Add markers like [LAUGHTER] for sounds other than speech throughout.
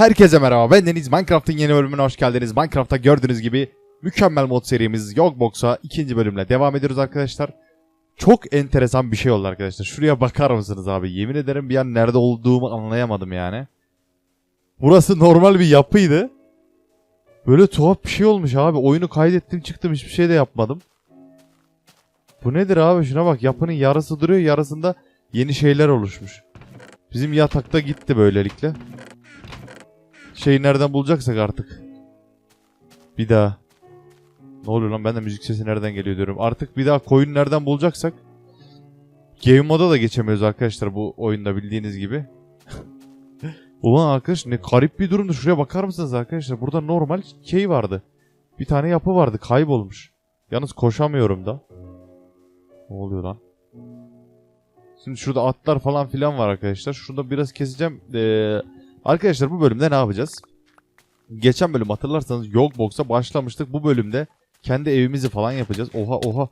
Herkese merhaba ben Deniz Minecraft'ın yeni bölümüne hoş geldiniz. Minecraft'ta gördüğünüz gibi mükemmel mod serimiz Yogbox'a ikinci bölümle devam ediyoruz arkadaşlar. Çok enteresan bir şey oldu arkadaşlar. Şuraya bakar mısınız abi? Yemin ederim bir an nerede olduğumu anlayamadım yani. Burası normal bir yapıydı. Böyle tuhaf bir şey olmuş abi. Oyunu kaydettim çıktım hiçbir şey de yapmadım. Bu nedir abi? Şuna bak yapının yarısı duruyor yarısında yeni şeyler oluşmuş. Bizim yatakta gitti böylelikle. Şeyi nereden bulacaksak artık. Bir daha. Ne oluyor lan ben de müzik sesi nereden geliyor diyorum. Artık bir daha koyun nereden bulacaksak. Game moda da geçemiyoruz arkadaşlar bu oyunda bildiğiniz gibi. [LAUGHS] Ulan arkadaş ne garip bir durumdu. Şuraya bakar mısınız arkadaşlar? Burada normal şey vardı. Bir tane yapı vardı kaybolmuş. Yalnız koşamıyorum da. Ne oluyor lan? Şimdi şurada atlar falan filan var arkadaşlar. Şurada biraz keseceğim. Ee, arkadaşlar bu bölümde ne yapacağız? Geçen bölüm hatırlarsanız Yogbox'a başlamıştık. Bu bölümde kendi evimizi falan yapacağız. Oha oha.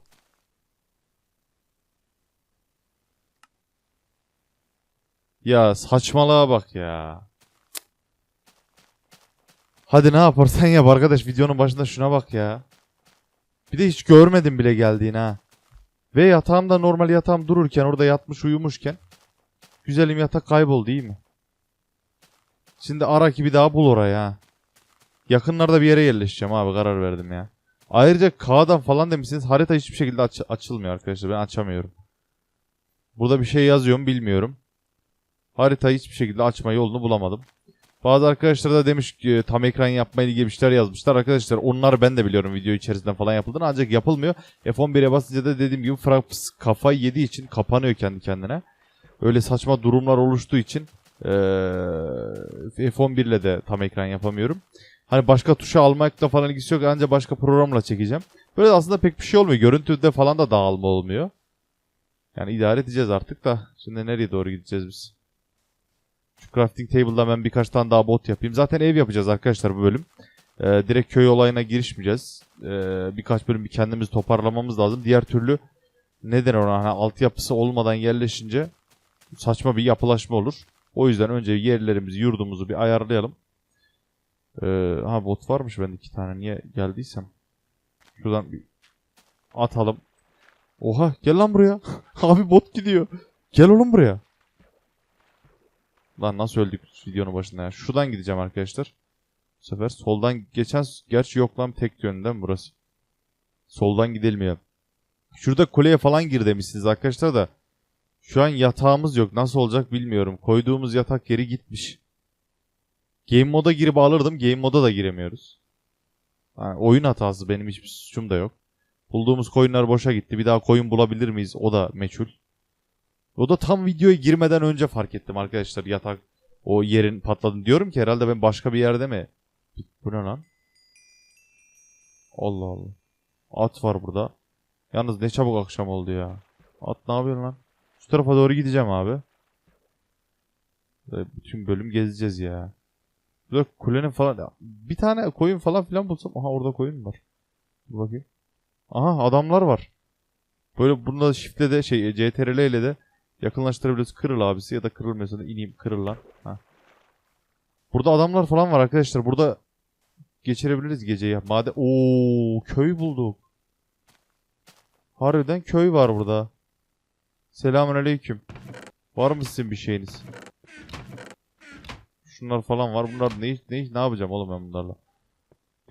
Ya saçmalığa bak ya. Hadi ne yaparsan yap arkadaş videonun başında şuna bak ya. Bir de hiç görmedim bile geldiğini ha. Ve yatağımda normal yatağım dururken orada yatmış uyumuşken güzelim yatak kayboldu değil mi? Şimdi ara ki bir daha bul orayı ha. Yakınlarda bir yere yerleşeceğim abi karar verdim ya. Ayrıca K'dan falan demişsiniz harita hiçbir şekilde aç- açılmıyor arkadaşlar ben açamıyorum. Burada bir şey yazıyorum bilmiyorum. Haritayı hiçbir şekilde açma yolunu bulamadım. Bazı arkadaşlar da demiş ki tam ekran yapmayla ilgili bir şeyler yazmışlar. Arkadaşlar onlar ben de biliyorum video içerisinden falan yapıldığını ancak yapılmıyor. F11'e basınca da dediğim gibi kafayı yediği için kapanıyor kendi kendine. Öyle saçma durumlar oluştuğu için eee, F11 ile de tam ekran yapamıyorum. Hani başka tuşa almakla falan ilgisi yok ancak başka programla çekeceğim. Böyle aslında pek bir şey olmuyor. Görüntüde falan da dağılma olmuyor. Yani idare edeceğiz artık da. Şimdi nereye doğru gideceğiz biz? Şu crafting table'da ben birkaç tane daha bot yapayım. Zaten ev yapacağız arkadaşlar bu bölüm. Ee, direkt köy olayına girişmeyeceğiz. Ee, birkaç bölüm bir kendimizi toparlamamız lazım. Diğer türlü neden ona hani altyapısı olmadan yerleşince saçma bir yapılaşma olur. O yüzden önce yerlerimizi, yurdumuzu bir ayarlayalım. Ee, ha bot varmış bende iki tane. Niye geldiysem. Şuradan bir atalım. Oha gel lan buraya. [LAUGHS] Abi bot gidiyor. Gel oğlum buraya. Lan nasıl öldük videonun başında ya. Şuradan gideceğim arkadaşlar. Bu sefer soldan geçen gerçi yok lan tek yönden burası. Soldan gidilmiyor. Şurada kuleye falan gir demişsiniz arkadaşlar da. Şu an yatağımız yok. Nasıl olacak bilmiyorum. Koyduğumuz yatak yeri gitmiş. Game moda girip alırdım. Game moda da giremiyoruz. Ha, oyun hatası benim hiçbir suçum da yok. Bulduğumuz koyunlar boşa gitti. Bir daha koyun bulabilir miyiz? O da meçhul. O da tam videoya girmeden önce fark ettim arkadaşlar yatak o yerin patladığını. Diyorum ki herhalde ben başka bir yerde mi? Bu ne lan? Allah Allah. At var burada. Yalnız ne çabuk akşam oldu ya. At ne yapıyorsun lan? Şu tarafa doğru gideceğim abi. Bütün bölüm gezeceğiz ya. Burada kulenin falan... Bir tane koyun falan filan bulsam... Aha orada koyun var. Dur bakayım. Aha adamlar var. Böyle bunda shiftle de şey CTRL ile de yakınlaştırabiliyoruz. Kırıl abisi ya da kırılmıyorsa da ineyim kırıl lan. Ha. Burada adamlar falan var arkadaşlar. Burada geçirebiliriz geceyi. Madem Oo köy bulduk. Harbiden köy var burada. Selamünaleyküm. Var mı sizin bir şeyiniz? Şunlar falan var. Bunlar ne ne ne yapacağım oğlum ben bunlarla?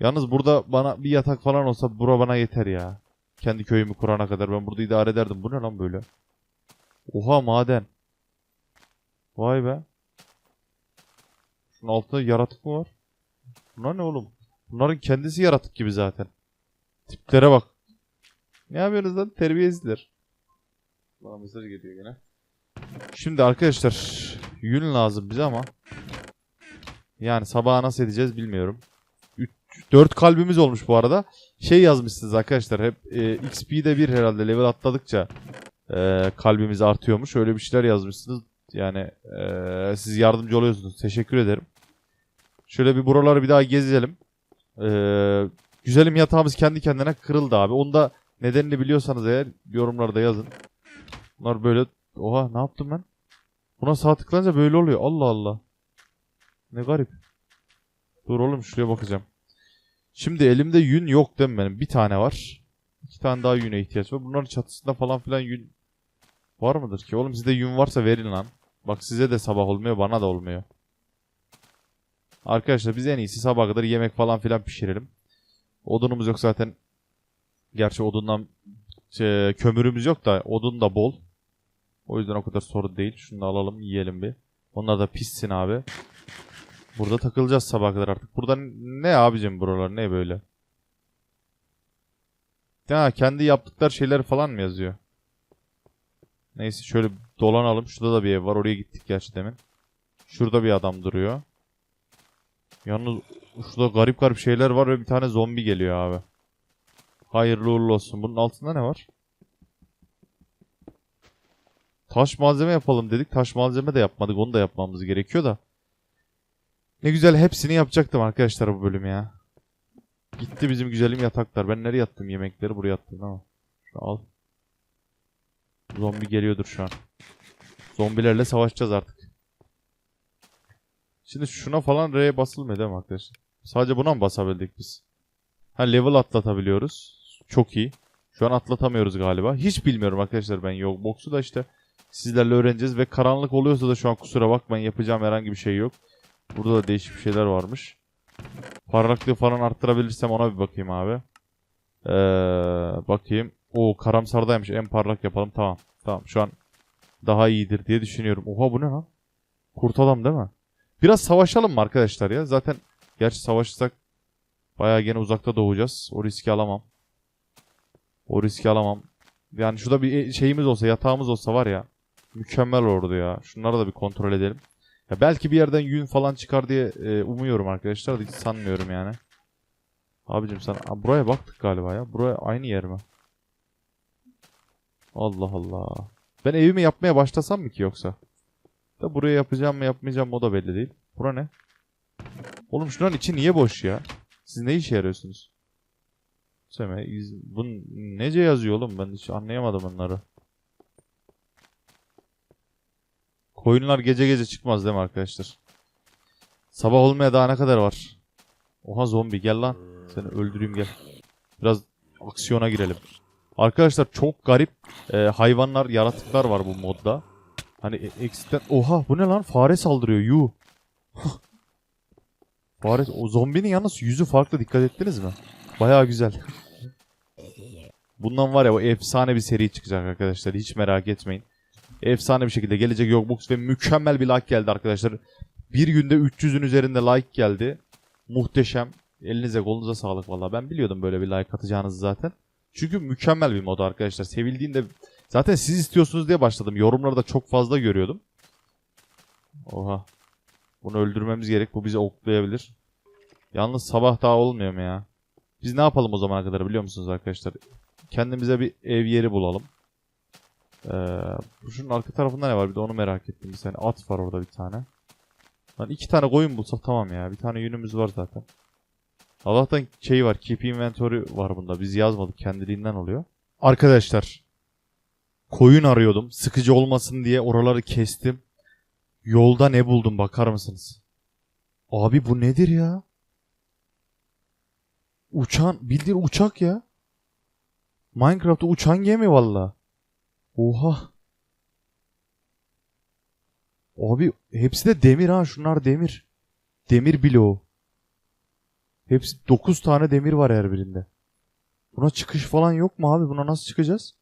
Yalnız burada bana bir yatak falan olsa bura bana yeter ya. Kendi köyümü kurana kadar ben burada idare ederdim. Bu ne lan böyle? Oha maden. Vay be. Şunun altında yaratık mı var? Bunlar ne oğlum? Bunların kendisi yaratık gibi zaten. Tiplere bak. Ne yapıyorsunuz lan? Terbiyesizler. Bana mesaj geliyor gene. Şimdi arkadaşlar yün lazım bize ama yani sabaha nasıl edeceğiz bilmiyorum. 4 kalbimiz olmuş bu arada. Şey yazmışsınız arkadaşlar hep e, XP'de bir herhalde level atladıkça e, kalbimiz artıyormuş. Öyle bir şeyler yazmışsınız. Yani e, siz yardımcı oluyorsunuz. Teşekkür ederim. Şöyle bir buraları bir daha gezelim. E, güzelim yatağımız kendi kendine kırıldı abi. Onu da nedenini biliyorsanız eğer yorumlarda yazın. Bunlar böyle... Oha ne yaptım ben? Buna sağ tıklayınca böyle oluyor. Allah Allah. Ne garip. Dur oğlum şuraya bakacağım. Şimdi elimde yün yok değil mi benim? Bir tane var. İki tane daha yüne ihtiyaç var. Bunların çatısında falan filan yün var mıdır ki? Oğlum sizde yün varsa verin lan. Bak size de sabah olmuyor bana da olmuyor. Arkadaşlar biz en iyisi sabaha kadar yemek falan filan pişirelim. Odunumuz yok zaten. Gerçi odundan şey, kömürümüz yok da odun da bol. O yüzden o kadar sorun değil. Şunu da alalım yiyelim bir. Onlar da pişsin abi. Burada takılacağız sabaha kadar artık. Burada ne abicim buralar ne böyle? Ya kendi yaptıkları şeyler falan mı yazıyor? Neyse şöyle dolanalım. Şurada da bir ev var. Oraya gittik gerçi demin. Şurada bir adam duruyor. Yalnız şurada garip garip şeyler var ve bir tane zombi geliyor abi. Hayırlı uğurlu olsun. Bunun altında ne var? Taş malzeme yapalım dedik. Taş malzeme de yapmadık. Onu da yapmamız gerekiyor da. Ne güzel hepsini yapacaktım arkadaşlar bu bölüm ya. Gitti bizim güzelim yataklar. Ben nereye yattım yemekleri? Buraya yattım ama. Şu al. Zombi geliyordur şu an. Zombilerle savaşacağız artık. Şimdi şuna falan R'ye basılmıyor değil mi arkadaşlar? Sadece buna mı basabildik biz? Ha level atlatabiliyoruz. Çok iyi. Şu an atlatamıyoruz galiba. Hiç bilmiyorum arkadaşlar ben yok boksu da işte sizlerle öğreneceğiz ve karanlık oluyorsa da şu an kusura bakmayın yapacağım herhangi bir şey yok. Burada da değişik bir şeyler varmış. Parlaklığı falan arttırabilirsem ona bir bakayım abi. Ee, bakayım. O karamsardaymış. En parlak yapalım. Tamam. Tamam. Şu an daha iyidir diye düşünüyorum. Oha bu ne lan? Kurt adam değil mi? Biraz savaşalım mı arkadaşlar ya? Zaten gerçi savaşırsak bayağı gene uzakta doğacağız. O riski alamam. O riski alamam. Yani şurada bir şeyimiz olsa, yatağımız olsa var ya. Mükemmel olurdu ya. Şunları da bir kontrol edelim. Ya belki bir yerden yün falan çıkar diye e, umuyorum arkadaşlar. da Hiç sanmıyorum yani. Abicim sen Aa, buraya baktık galiba ya. Buraya aynı yer mi? Allah Allah. Ben evimi yapmaya başlasam mı ki yoksa? Da buraya yapacağım mı yapmayacağım mı o da belli değil. Bura ne? Oğlum şuranın içi niye boş ya? Siz ne işe yarıyorsunuz? Seme, bu nece yazıyor oğlum ben hiç anlayamadım bunları. Koyunlar gece gece çıkmaz değil mi arkadaşlar? Sabah olmaya daha ne kadar var? Oha zombi gel lan. Seni öldüreyim gel. Biraz aksiyona girelim. Arkadaşlar çok garip e, hayvanlar, yaratıklar var bu modda. Hani e- eksisten... Oha bu ne lan? Fare saldırıyor. Yu. [LAUGHS] Fare... O zombinin yalnız yüzü farklı. Dikkat ettiniz mi? Bayağı güzel. [LAUGHS] Bundan var ya o efsane bir seri çıkacak arkadaşlar. Hiç merak etmeyin. Efsane bir şekilde gelecek Yogbox ve mükemmel bir like geldi arkadaşlar. Bir günde 300'ün üzerinde like geldi. Muhteşem. Elinize kolunuza sağlık valla. Ben biliyordum böyle bir like atacağınızı zaten. Çünkü mükemmel bir mod arkadaşlar. Sevildiğinde zaten siz istiyorsunuz diye başladım. Yorumlarda çok fazla görüyordum. Oha. Bunu öldürmemiz gerek. Bu bizi oklayabilir. Yalnız sabah daha olmuyor mu ya? Biz ne yapalım o zamana kadar biliyor musunuz arkadaşlar? Kendimize bir ev yeri bulalım. Ee, şunun arka tarafında ne var? Bir de onu merak ettim. Bir tane at var orada bir tane. Lan iki tane koyun bulsak tamam ya. Bir tane yünümüz var zaten. Allah'tan şey var. Keep inventory var bunda. Biz yazmadık. Kendiliğinden oluyor. Arkadaşlar. Koyun arıyordum. Sıkıcı olmasın diye oraları kestim. Yolda ne buldum bakar mısınız? Abi bu nedir ya? Uçan, bildiğin uçak ya. Minecraft'ta uçan gemi valla. Oha. Abi hepsi de demir ha. Şunlar demir. Demir bloğu. Hepsi 9 tane demir var her birinde. Buna çıkış falan yok mu abi? Buna nasıl çıkacağız?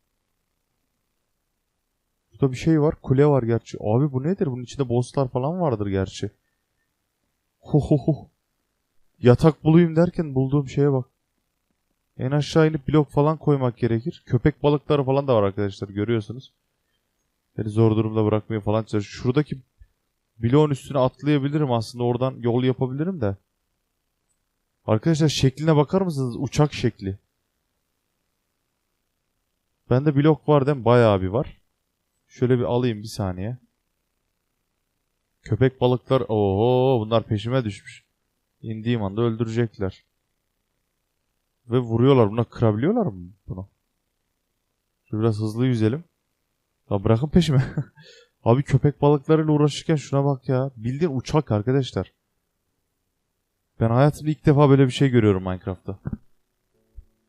Burada bir şey var. Kule var gerçi. Abi bu nedir? Bunun içinde bosslar falan vardır gerçi. Ho ho ho. Yatak bulayım derken bulduğum şeye bak. En aşağı inip blok falan koymak gerekir. Köpek balıkları falan da var arkadaşlar görüyorsunuz. Beni zor durumda bırakmıyor falan. Şuradaki bloğun üstüne atlayabilirim aslında. Oradan yol yapabilirim de. Arkadaşlar şekline bakar mısınız? Uçak şekli. Bende blok var değil mi? Bayağı bir var. Şöyle bir alayım bir saniye. Köpek balıklar. Oo bunlar peşime düşmüş. İndiğim anda öldürecekler. Ve vuruyorlar. Buna kırabiliyorlar mı bunu? Şöyle biraz hızlı yüzelim. Ya bırakın peşime. [LAUGHS] Abi köpek balıklarıyla uğraşırken şuna bak ya. Bildiğin uçak arkadaşlar. Ben hayatımda ilk defa böyle bir şey görüyorum Minecraft'ta.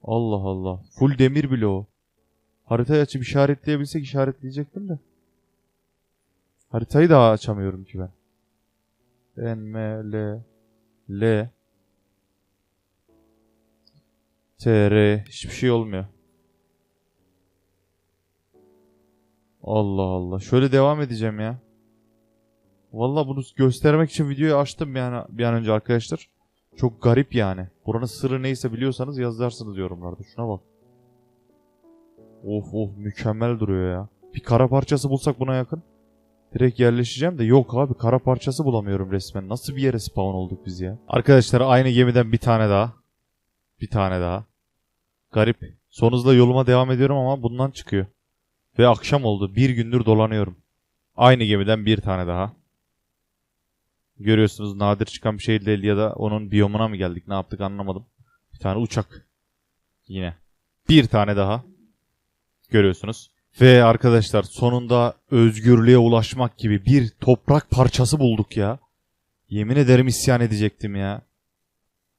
Allah Allah. Full demir bloğu. Haritayı açıp işaretleyebilsek işaretleyecektim de. Haritayı daha açamıyorum ki ben. N, M, L, L, T, R. Hiçbir şey olmuyor. Allah Allah. Şöyle devam edeceğim ya. Valla bunu göstermek için videoyu açtım yani bir an önce arkadaşlar. Çok garip yani. Buranın sırrı neyse biliyorsanız yazarsınız yorumlarda. Şuna bak. Of of mükemmel duruyor ya. Bir kara parçası bulsak buna yakın. Direkt yerleşeceğim de yok abi kara parçası bulamıyorum resmen. Nasıl bir yere spawn olduk biz ya? Arkadaşlar aynı gemiden bir tane daha. Bir tane daha. Garip. Son hızla yoluma devam ediyorum ama bundan çıkıyor. Ve akşam oldu. Bir gündür dolanıyorum. Aynı gemiden bir tane daha. Görüyorsunuz nadir çıkan bir şey değil ya da onun biyomuna mı geldik ne yaptık anlamadım. Bir tane uçak. Yine. Bir tane daha. Görüyorsunuz. Ve arkadaşlar sonunda özgürlüğe ulaşmak gibi bir toprak parçası bulduk ya. Yemin ederim isyan edecektim ya.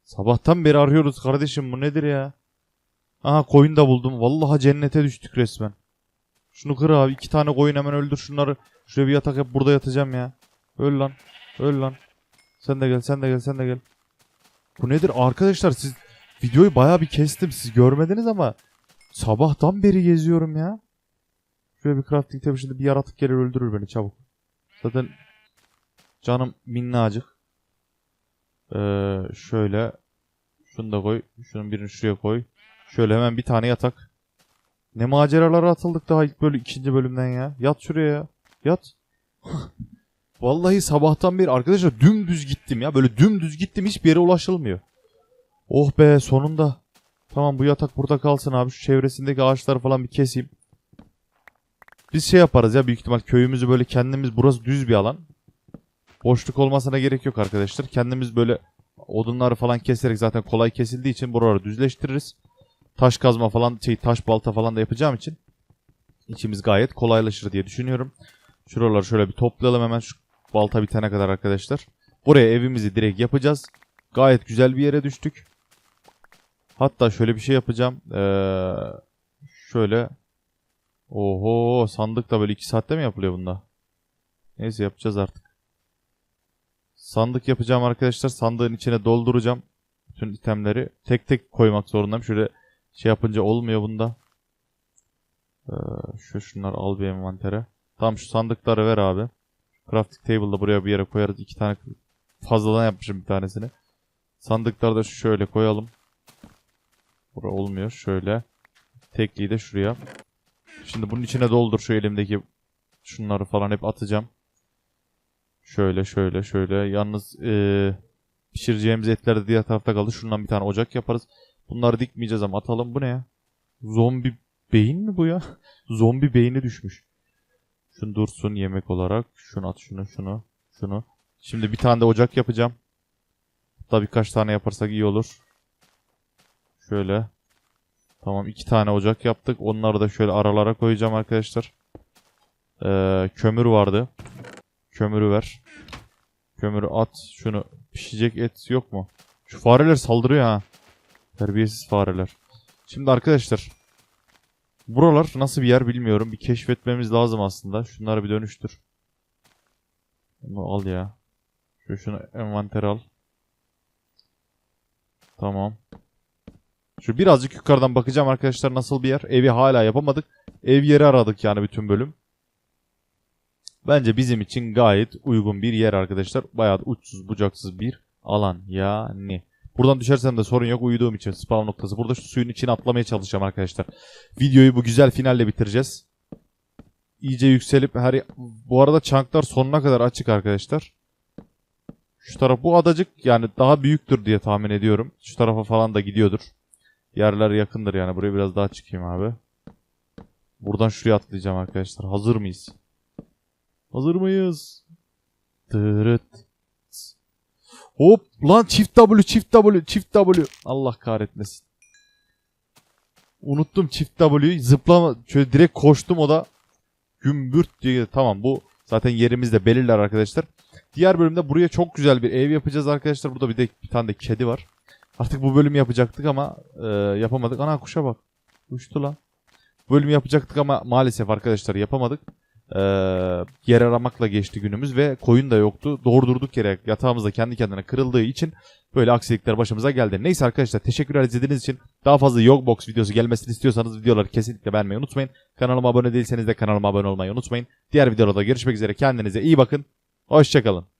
Sabahtan beri arıyoruz kardeşim bu nedir ya? Aha koyun da buldum. Vallahi cennete düştük resmen. Şunu kır abi. iki tane koyun hemen öldür şunları. Şuraya bir yatak yap burada yatacağım ya. Öl lan. Öl lan. Sen de gel sen de gel sen de gel. Bu nedir? Arkadaşlar siz videoyu baya bir kestim. Siz görmediniz ama sabahtan beri geziyorum ya. Şuraya bir crafting table şimdi bir yaratık gelir öldürür beni çabuk. Zaten canım minnacık. Ee, şöyle şunu da koy. Şunun birini şuraya koy. Şöyle hemen bir tane yatak. Ne maceralara atıldık daha ilk böyle ikinci bölümden ya. Yat şuraya ya. Yat. [LAUGHS] Vallahi sabahtan beri arkadaşlar dümdüz gittim ya. Böyle dümdüz gittim hiçbir yere ulaşılmıyor. Oh be sonunda. Tamam bu yatak burada kalsın abi. Şu çevresindeki ağaçları falan bir keseyim. Biz şey yaparız ya büyük ihtimal köyümüzü böyle kendimiz burası düz bir alan. Boşluk olmasına gerek yok arkadaşlar. Kendimiz böyle odunları falan keserek zaten kolay kesildiği için buraları düzleştiririz. Taş kazma falan şey taş balta falan da yapacağım için içimiz gayet kolaylaşır diye düşünüyorum. Şuraları şöyle bir toplayalım hemen şu balta bitene kadar arkadaşlar. Buraya evimizi direkt yapacağız. Gayet güzel bir yere düştük. Hatta şöyle bir şey yapacağım. Ee, şöyle. Oho sandık da böyle 2 saatte mi yapılıyor bunda? Neyse yapacağız artık. Sandık yapacağım arkadaşlar. Sandığın içine dolduracağım. Bütün itemleri tek tek koymak zorundayım. Şöyle şey yapınca olmuyor bunda. Ee, şu şunları al bir envantere. Tamam şu sandıkları ver abi. Crafting table'da buraya bir yere koyarız. İki tane fazladan yapmışım bir tanesini. Sandıkları da şöyle koyalım. Bura olmuyor. Şöyle. Tekliği de şuraya. Şimdi bunun içine doldur şu elimdeki şunları falan hep atacağım. Şöyle şöyle şöyle. Yalnız ee, pişireceğimiz etler de diğer tarafta kaldı. Şundan bir tane ocak yaparız. Bunları dikmeyeceğiz ama atalım. Bu ne ya? Zombi beyin mi bu ya? [LAUGHS] Zombi beyni düşmüş. Şunu dursun yemek olarak. Şunu at şunu şunu şunu. Şimdi bir tane de ocak yapacağım. Hatta birkaç tane yaparsak iyi olur. Şöyle. Tamam iki tane ocak yaptık. Onları da şöyle aralara koyacağım arkadaşlar. Ee, kömür vardı. Kömürü ver. Kömürü at. Şunu pişecek et yok mu? Şu fareler saldırıyor ha. Terbiyesiz fareler. Şimdi arkadaşlar. Buralar nasıl bir yer bilmiyorum. Bir keşfetmemiz lazım aslında. Şunları bir dönüştür. Bunu al ya. Şu şunu envanter al. Tamam. Şu birazcık yukarıdan bakacağım arkadaşlar nasıl bir yer. Evi hala yapamadık. Ev yeri aradık yani bütün bölüm. Bence bizim için gayet uygun bir yer arkadaşlar. Bayağı uçsuz bucaksız bir alan yani. Buradan düşersem de sorun yok uyuduğum için spawn noktası. Burada şu suyun içine atlamaya çalışacağım arkadaşlar. Videoyu bu güzel finalle bitireceğiz. İyice yükselip her... Bu arada çanklar sonuna kadar açık arkadaşlar. Şu taraf bu adacık yani daha büyüktür diye tahmin ediyorum. Şu tarafa falan da gidiyordur. Yerler yakındır yani. Buraya biraz daha çıkayım abi. Buradan şuraya atlayacağım arkadaşlar. Hazır mıyız? Hazır mıyız? Tırıt. Hop lan çift W çift W çift W. Allah kahretmesin. Unuttum çift W'yu zıplama şöyle direkt koştum o da gümbürt diye tamam bu zaten yerimizde belirler arkadaşlar. Diğer bölümde buraya çok güzel bir ev yapacağız arkadaşlar. Burada bir de bir tane de kedi var. Artık bu bölümü yapacaktık ama e, yapamadık. Ana kuşa bak. Uçtu lan. Bu bölümü yapacaktık ama maalesef arkadaşlar yapamadık. E, yer aramakla geçti günümüz ve koyun da yoktu. Doğru yere yatağımız da kendi kendine kırıldığı için böyle aksilikler başımıza geldi. Neyse arkadaşlar teşekkürler izlediğiniz için. Daha fazla Yogbox videosu gelmesini istiyorsanız videoları kesinlikle beğenmeyi unutmayın. Kanalıma abone değilseniz de kanalıma abone olmayı unutmayın. Diğer videolarda görüşmek üzere. Kendinize iyi bakın. Hoşçakalın.